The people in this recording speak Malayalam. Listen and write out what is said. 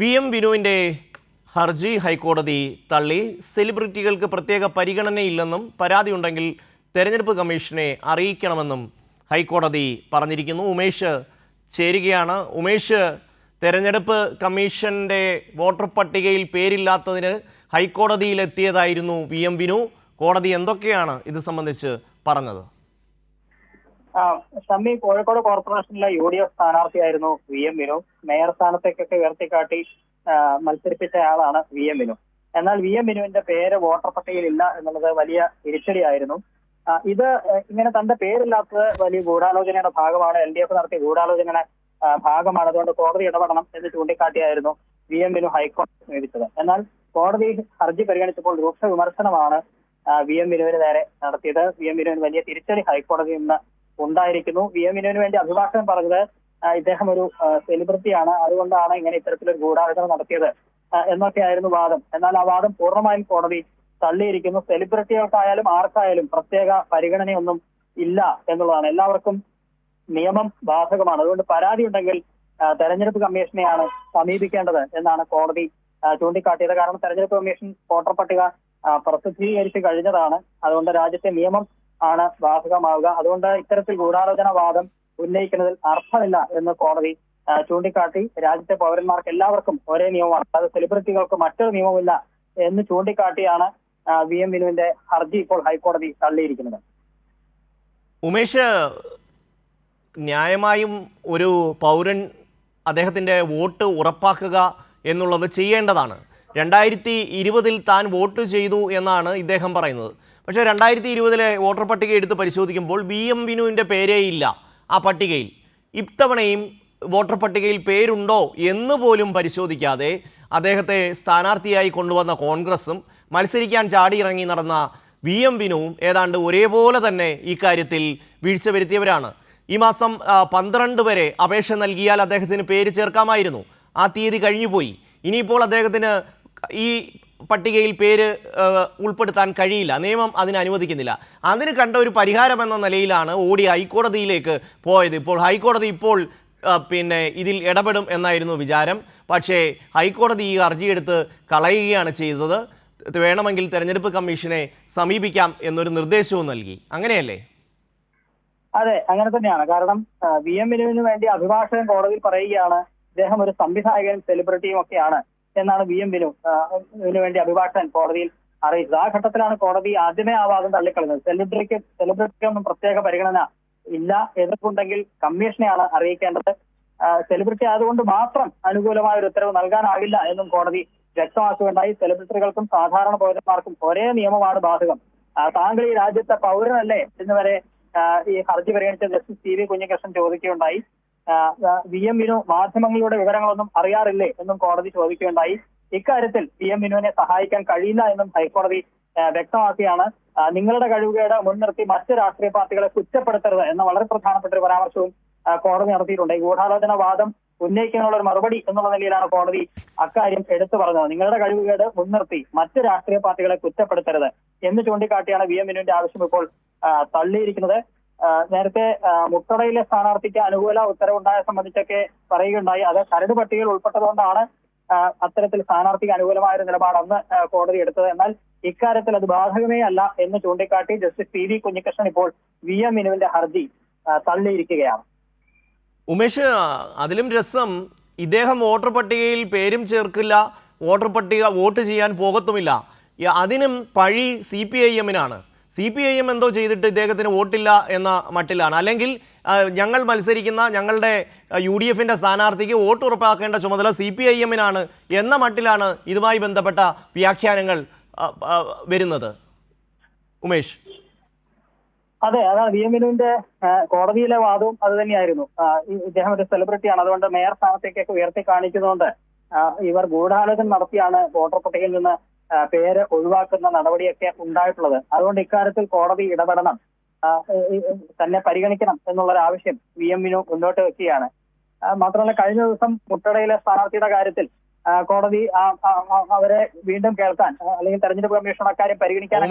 വി എം വിനുവിന്റെ ഹർജി ഹൈക്കോടതി തള്ളി. സെലിബ്രിറ്റികൾക്ക് പ്രത്യേക പരിഗണനയില്ലെന്നും പരാതിയുണ്ടെങ്കിൽ തെരഞ്ഞെടുപ്പ് കമ്മീഷനെ അറിയിക്കണമെന്നും ഹൈക്കോടതി പറഞ്ഞിരിക്കുന്നു. ഉമേഷ് ചേരുകയാണ്. ഉമേഷ് തെരഞ്ഞെടുപ്പ് കമ്മീഷന്റെ വോട്ടർ പട്ടികയിൽ പേരില്ലാത്തതിന് ഹൈക്കോടതിയിലെത്തിയതായിരുന്നു വി എം വിനു. കോടതി എന്തൊക്കെയാണ് ഇത് സംബന്ധിച്ച് പറഞ്ഞത്? ഷമ്മി കോഴിക്കോട് കോർപ്പറേഷനിലെ യു ഡി എഫ് സ്ഥാനാർത്ഥിയായിരുന്നു വി എം വിനു മേയർ സ്ഥാനത്തേക്കൊക്കെ ഉയർത്തിക്കാട്ടി മത്സരിപ്പിച്ച ആളാണ് വി എം വിനു എന്നാൽ വി എം വിനുവിന്റെ പേര് വോട്ടർ പട്ടികയിൽ ഇല്ല എന്നുള്ളത് വലിയ തിരിച്ചടിയായിരുന്നു. ഇത് ഇങ്ങനെ തന്റെ പേരില്ലാത്തത് വലിയ ഗൂഢാലോചനയുടെ ഭാഗമാണ്. എൽ ഡി എഫ് നടത്തിയ ഗൂഢാലോചനയുടെ ഭാഗമാണ്. അതുകൊണ്ട് കോടതി ഇടപെടണം എന്ന് ചൂണ്ടിക്കാട്ടിയായിരുന്നു വി എം വിനു ഹൈക്കോടതി സമീപിച്ചത്. എന്നാൽ കോടതി ഹർജി പരിഗണിച്ചപ്പോൾ രൂക്ഷ വിമർശനമാണ് വി എം വിനുവിന് നേരെ നടത്തിയത്. വി എം വിനുവിന് വലിയ തിരിച്ചടി ഹൈക്കോടതിയിൽ നിന്ന് ഉണ്ടായിരിക്കുന്നു. വി എം വിനുവിന് വേണ്ടി അഭിഭാഷകൻ പറഞ്ഞത് ഇദ്ദേഹം ഒരു സെലിബ്രിറ്റിയാണ്. അതുകൊണ്ടാണ് ഇങ്ങനെ ഇത്തരത്തിലൊരു ഗൂഢാലോചന നടത്തിയത്. എന്നൊക്കെയായിരുന്നു വാദം. എന്നാൽ ആ വാദം പൂർണമായും കോടതി തള്ളിയിരിക്കുന്നു. സെലിബ്രിറ്റികൾക്കായാലും ആർക്കായാലും പ്രത്യേക പരിഗണനയൊന്നും ഇല്ല എന്നുള്ളതാണ്. എല്ലാവർക്കും നിയമം ബാധകമാണ്. അതുകൊണ്ട് പരാതി ഉണ്ടെങ്കിൽ തെരഞ്ഞെടുപ്പ് കമ്മീഷനെയാണ് സമീപിക്കേണ്ടത് എന്നാണ് കോടതി ചൂണ്ടിക്കാട്ടിയത്. കാരണം തെരഞ്ഞെടുപ്പ് കമ്മീഷൻ വോട്ടർ പട്ടിക പ്രസിദ്ധീകരിച്ച് കഴിഞ്ഞതാണ്. അതുകൊണ്ട് രാജ്യത്തെ നിയമം ആണ് ബാധകമാവുക. അതുകൊണ്ട് ഇത്തരത്തിൽ ഗൂഢാലോചന വാദം ഉന്നയിക്കുന്നതിൽ അർത്ഥമില്ല എന്ന് കോടതി ചൂണ്ടിക്കാട്ടി. രാജ്യത്തെ പൗരന്മാർക്ക് എല്ലാവർക്കും ഒരേ നിയമമാണ്. അത് സെലിബ്രിറ്റികൾക്ക് മറ്റൊരു നിയമമില്ല എന്ന് ചൂണ്ടിക്കാട്ടിയാണ് വി എം വിനുവിന്റെ ഹർജി ഇപ്പോൾ ഹൈക്കോടതി തള്ളിയിരിക്കുന്നത്. ഉമേഷ് ന്യായമായും ഒരു പൗരൻ അദ്ദേഹത്തിന്റെ വോട്ട് ഉറപ്പാക്കുക എന്നുള്ളത് ചെയ്യേണ്ടതാണ്. രണ്ടായിരത്തി ഇരുപതിൽ താൻ വോട്ട് ചെയ്തു എന്നാണ് ഇദ്ദേഹം പറയുന്നത്. പക്ഷേ രണ്ടായിരത്തി ഇരുപതിലെ വോട്ടർ പട്ടിക എടുത്ത് പരിശോധിക്കുമ്പോൾ ബി എം വിനുവിന്റെ പേരേ ഇല്ല ആ പട്ടികയിൽ. ഇത്തവണയും വോട്ടർ പട്ടികയിൽ പേരുണ്ടോ എന്ന് പോലും പരിശോധിക്കാതെ അദ്ദേഹത്തെ സ്ഥാനാർത്ഥിയായി കൊണ്ടുവന്ന കോൺഗ്രസും മത്സരിക്കാൻ ചാടിയിറങ്ങി നടന്ന വി എം വിനുവും ഏതാണ്ട് ഒരേപോലെ തന്നെ ഇക്കാര്യത്തിൽ വീഴ്ച വരുത്തിയവരാണ്. ഈ മാസം പന്ത്രണ്ട് വരെ അപേക്ഷ നൽകിയാൽ അദ്ദേഹത്തിന് പേര് ചേർക്കാമായിരുന്നു. ആ തീയതി കഴിഞ്ഞുപോയി. ഇനിയിപ്പോൾ അദ്ദേഹത്തിന് ഈ പട്ടികയിൽ പേര് ഉൾപ്പെടുത്താൻ കഴിയില്ല. നിയമം അതിന് അനുവദിക്കുന്നില്ല. അതിന് കണ്ട ഒരു പരിഹാരം എന്ന നിലയിലാണ് ഓടി ഹൈക്കോടതിയിലേക്ക് പോയത്. ഇപ്പോൾ ഹൈക്കോടതി ഇപ്പോൾ പിന്നെ ഇതിൽ ഇടപെടും എന്നായിരുന്നു വിചാരം. പക്ഷേ ഹൈക്കോടതി ഈ ഹർജിയെടുത്ത് കളയുകയാണ് ചെയ്തത്. വേണമെങ്കിൽ തെരഞ്ഞെടുപ്പ് കമ്മീഷനെ സമീപിക്കാം എന്നൊരു നിർദ്ദേശവും നൽകി. അങ്ങനെയല്ലേ? അതെ അങ്ങനെ തന്നെയാണ്. കാരണം വി എം വിനുവിന് വേണ്ടി അഭിഭാഷകൻ കോടതിയിൽ പറയുകയാണ്. ഇദ്ദേഹം ഒരു സംവിധായകനും സെലിബ്രിറ്റിയും ഒക്കെയാണ്. എന്നാണ് വി എം വിനു വേണ്ടി അഭിഭാഷകൻ കോടതിയിൽ അറിയിച്ചത്. ആ ഘട്ടത്തിലാണ് കോടതി ആദ്യമേ ആ വാദം തള്ളിക്കളഞ്ഞത്. സെലിബ്രിറ്റിക്ക് സെലിബ്രിറ്റിക്കൊന്നും പ്രത്യേക പരിഗണന ഇല്ല എതിർപ്പുണ്ടെങ്കിൽ കമ്മീഷനെയാണ് അറിയിക്കേണ്ടത്. സെലിബ്രിറ്റി ആയതുകൊണ്ട് മാത്രം അനുകൂലമായ ഒരു ഉത്തരവ് നൽകാനാകില്ല എന്നും കോടതി വ്യക്തമാക്കുകയുണ്ടായി. സെലിബ്രിറ്റികൾക്കും സാധാരണ പൗരന്മാർക്കും ഒരേ നിയമമാണ് ബാധകം. താങ്കൾ ഈ രാജ്യത്തെ പൗരനല്ലേ എന്ന് വരെ ഈ ഹർജി പരിഗണിച്ച ജസ്റ്റിസ് ടി വി കുഞ്ഞികൃഷ്ണൻ ചോദിക്കുകയുണ്ടായി. വി എം വിനു മാധ്യമങ്ങളുടെ വിവരങ്ങളൊന്നും അറിയാറില്ലേ എന്നും കോടതി ചോദിക്കുകയുണ്ടായി. ഇക്കാര്യത്തിൽ വി എം വിനുവിനെ സഹായിക്കാൻ കഴിയില്ല എന്നും ഹൈക്കോടതി വ്യക്തമാക്കിയാണ്. നിങ്ങളുടെ കഴിവുകേട് മുൻനിർത്തി മറ്റ് രാഷ്ട്രീയ പാർട്ടികളെ കുറ്റപ്പെടുത്തരുത് എന്ന വളരെ പ്രധാനപ്പെട്ട ഒരു പരാമർശവും കോടതി നടത്തിയിട്ടുണ്ട്. ഈ ഗൂഢാലോചന വാദം ഉന്നയിക്കാനുള്ള ഒരു മറുപടി എന്നുള്ള നിലയിലാണ് കോടതി അക്കാര്യം എടുത്തു പറഞ്ഞത്. നിങ്ങളുടെ കഴിവുകേട് മുൻനിർത്തി മറ്റ് രാഷ്ട്രീയ പാർട്ടികളെ കുറ്റപ്പെടുത്തരുത് എന്ന് ചൂണ്ടിക്കാട്ടിയാണ് വി എം വിനുവിന്റെ ആവശ്യം ഇപ്പോൾ തള്ളിയിരിക്കുന്നത്. നേരത്തെ മുട്ടടയിലെ സ്ഥാനാർത്ഥിക്ക് അനുകൂല ഉത്തരവുണ്ടായ സംബന്ധിച്ചൊക്കെ പറയുകയുണ്ടായി. അത് കരട് പട്ടികയിൽ ഉൾപ്പെട്ടതുകൊണ്ടാണ് അത്തരത്തിൽ സ്ഥാനാർത്ഥിക്ക് അനുകൂലമായ ഒരു നിലപാട് അന്ന് കോടതി എടുത്തത്. എന്നാൽ ഇക്കാര്യത്തിൽ അത് ബാധകമേ അല്ല എന്ന് ചൂണ്ടിക്കാട്ടി ജസ്റ്റിസ് പി വി കുഞ്ഞികൃഷ്ണൻ ഇപ്പോൾ വി എം മിനുവിന്റെ ഹർജി തള്ളിയിരിക്കുകയാണ്. ഉമേഷ് അതിലും രസം ഇദ്ദേഹം വോട്ടർ പട്ടികയിൽ പേരും ചേർക്കില്ല വോട്ടർ പട്ടിക വോട്ട് ചെയ്യാൻ പോകത്തുമില്ല. അതിനും പഴി സി പി ഐ എമ്മിനാണ്. സി പി ഐ എം എന്തോ ചെയ്തിട്ട് ഇദ്ദേഹത്തിന് വോട്ടില്ല എന്ന മട്ടിലാണ്. അല്ലെങ്കിൽ ഞങ്ങൾ മത്സരിക്കുന്ന ഞങ്ങളുടെ യു ഡി എഫിന്റെ സ്ഥാനാർത്ഥിക്ക് വോട്ട് ഉറപ്പാക്കേണ്ട ചുമതല സി പി ഐ എമ്മിനാണ് എന്ന മട്ടിലാണ് ഇതുമായി ബന്ധപ്പെട്ട വ്യാഖ്യാനങ്ങൾ വരുന്നത്. ഉമേഷ്. അതെ അതാണ് വി എം വിനുവിന്റെ കോടതിയിലെ വാദവും അത് തന്നെയായിരുന്നു. ഇദ്ദേഹം ഒരു സെലിബ്രിറ്റിയാണ്. അതുകൊണ്ട് മേയർ സ്ഥാനത്തേക്കൊക്കെ ഉയർത്തി കാണിക്കുന്നതുകൊണ്ട് ഇവർ ഗൂഢാലോചന നടത്തിയാണ് വോട്ടർ പട്ടികയിൽ നിന്ന് പേര് ഒഴിവാക്കുന്ന നടപടിയൊക്കെ ഉണ്ടായിട്ടുള്ളത്. അതുകൊണ്ട് ഇക്കാര്യത്തിൽ കോടതി ഇടപെടണം. തന്നെ പരിഗണിക്കണം എന്നുള്ളൊരു ആവശ്യം വി എമ്മിനു മുന്നോട്ട് വെക്കുകയാണ്. മാത്രമല്ല കഴിഞ്ഞ ദിവസം മുട്ടടയിലെ സ്ഥാനാർത്ഥിയുടെ കാര്യത്തിൽ കോടതി അവരെ വീണ്ടും കേൾക്കാൻ അല്ലെങ്കിൽ തെരഞ്ഞെടുപ്പ് കമ്മീഷൻ അക്കാര്യം പരിഗണിക്കാൻ